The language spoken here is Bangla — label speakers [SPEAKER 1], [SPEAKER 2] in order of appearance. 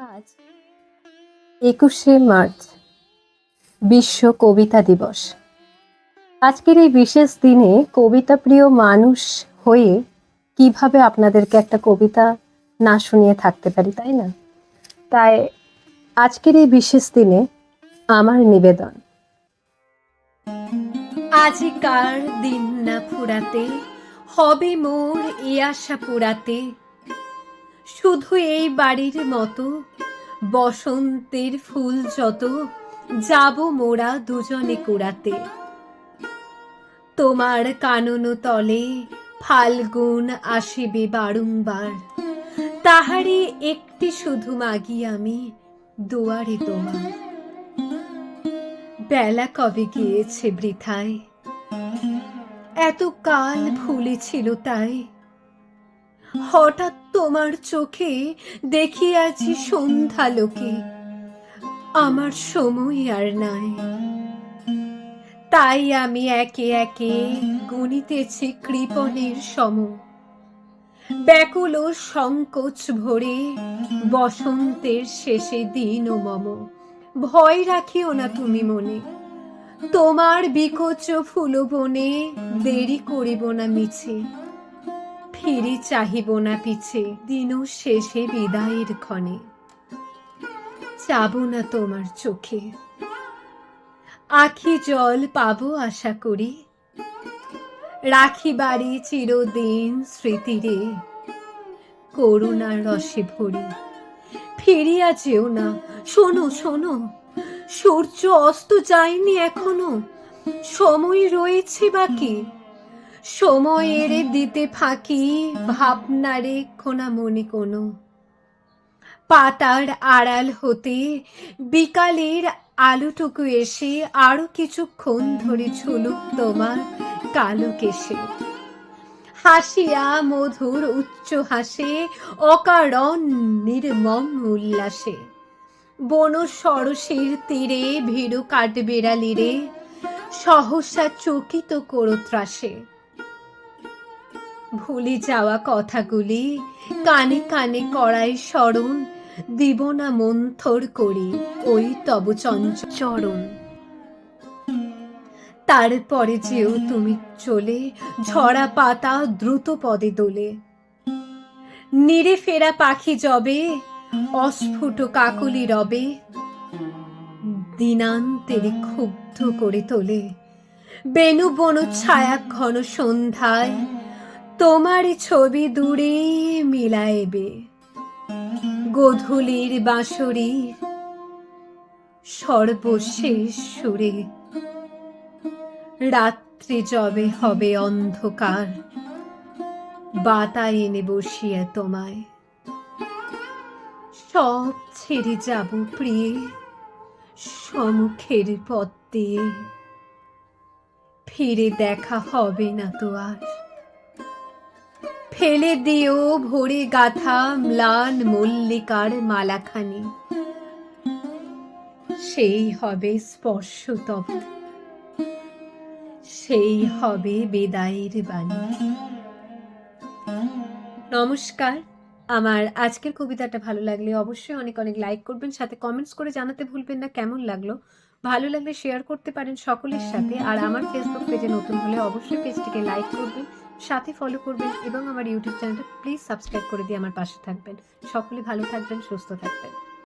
[SPEAKER 1] আজ একুশে মার্চ, বিশ্ব কবিতা দিবস। আজকের এই বিশেষ দিনে কবিতা প্রিয় মানুষ হয়ে কীভাবে আপনাদেরকে একটা কবিতা না শুনিয়ে থাকতে পারি, তাই না? তাই আজকের এই বিশেষ দিনে আমার নিবেদন। আজিকার দিন না ফুরাতে, হবে মোর আশা পুরাতে শুধু এই বাড়ির মতো, বসন্তের ফুল যত, যাব মোরা দুজনে কুড়াতে। তোমার কানন তলে ফাল্গুন আসিবে বারংবার, তাহারই একটি শুধু মাগি আমি দুয়ারে তোমার। বেলা কবে গিয়েছে বৃথায় এত কাল ভুলেছিল তাই হঠাৎ তোমার চোখে দেখিয়াছি সন্ধ্যা লোকে। আমার সময় আর নাই। তাই আমি একে একে গুনিতেছি কৃপণের সম। ব্যাকুল সংকোচ ভরে বসন্তের শেষে দিন ও মম। ভয় রাখিও না তুমি মনে। তোমার বিকোচ ফুল বনে দেরি করিব না মিছে। ফিরি চাহিব না পিছে দিনু শেষে বিদায়ের ক্ষণে। যাব না তোমার চোখে। আখি জল পাবো আশা করি। রাখি বাড়ি চিরদিন স্মৃতিরে করুণার রসে ভরি। ফিরিয়া যেও না। শোনো শোনো। সূর্য অস্ত যায়নি এখনও। সময় রয়েছে বাকি। সময়ের দিতে ফাঁকি, ভাবনারে খোনা মনে কোনো। পাতার আড়াল হতে বিকালের আলোটুকু এসে আরও কিছুক্ষণ ধরে ছুলুক তোমার কালো কেশে। হাসিয়া মধুর উচ্চ হাসে, অকারণ নির্মম উল্লাসে। বন সরসের তীরে ভীরু কাঠবেড়ালিরে, সহসা চকিত করো ত্রাসে। ভুলে যাওয়া কথাগুলি, কানে কানে করাই স্মরণ দিব না মন্থর করি, ওই তব চরণ। তারপরে যেও তুমি চলে, ঝরা পাতা দ্রুত পদে দোলে। নিরে ফেরা পাখি জবে, অস্ফুট কাকলি রবে, দিনান্তের ক্ষুব্ধ করে তোলে। বেনু বন ছায়া ঘন সন্ধ্যায় তোমার ছবি দূরে মিলাইবে। গোধূলির বাঁশরীর সর্বশেষ সুরে। রাত্রি যবে হবে অন্ধকার বাতায় এনে বসিয়া তোমায়। সব ছেড়ে যাব প্রিয়ে সমুখের পথ দিয়ে। ফিরে দেখা হবে না তো আর। ফেলে দিও ভরে গাথা ম্লান মল্লিকার মালাখানি। সেই হবে স্পর্শ তব সেই হবে বেদায়ের বাণী। নমস্কার। আমার আজকের কবিতাটা ভালো লাগলে অবশ্যই অনেক অনেক লাইক করবেন, সাথে কমেন্টস করে জানাতে ভুলবেন না, কেমন লাগল? ভালো লাগলে শেয়ার করতে পারেন সকলের সাথে, আর আমার ফেসবুক পেজে নতুন হলে অবশ্যই পেজটিকে লাইক করবেন। সাথে ফলো করবেন এবং আমার ইউটিউব চ্যানেলটা প্লিজ সাবস্ক্রাইব করে দিয়ে আমার পাশে থাকবেন। সকলে ভালো থাকবেন, সুস্থ থাকবেন।